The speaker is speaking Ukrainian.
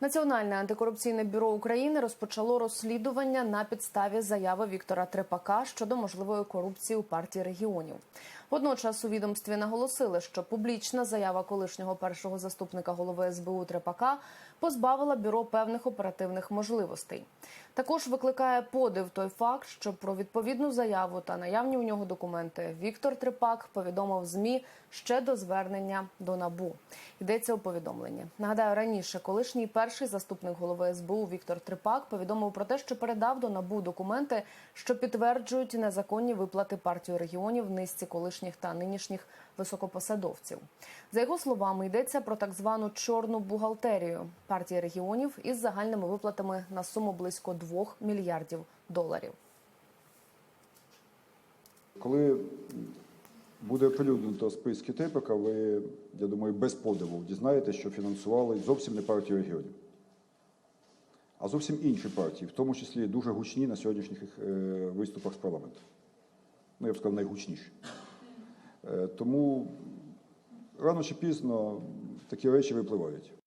Національне антикорупційне бюро України розпочало розслідування на підставі заяви Віктора Трепака щодо можливої корупції у партії регіонів. Водночас у відомстві наголосили, що публічна заява колишнього першого заступника голови СБУ Трепака позбавила бюро певних оперативних можливостей. Також викликає подив той факт, що про відповідну заяву та наявні у нього документи Віктор Трепак повідомив змі ще до звернення до набу. Йдеться у повідомленні. Нагадаю, раніше колишній перший заступник голови СБУ Віктор Трепак повідомив про те, що передав до набу документи, що підтверджують незаконні виплати партії регіонів низці колишніх та нинішніх високопосадовців. За його словами, йдеться про так звану чорну бухгалтерію партії регіонів із загальними виплатами на суму близько 2 мільярдів доларів. Коли буде оприлюднено списки ТЕПК, ви, я думаю, без подиву дізнаєтеся, що фінансували зовсім не партію регіонів, а зовсім інші партії, в тому числі дуже гучні на сьогоднішніх е, виступах з парламенту. Ну, я б сказав, найгучніші. Е, Тому рано чи пізно такі речі випливають.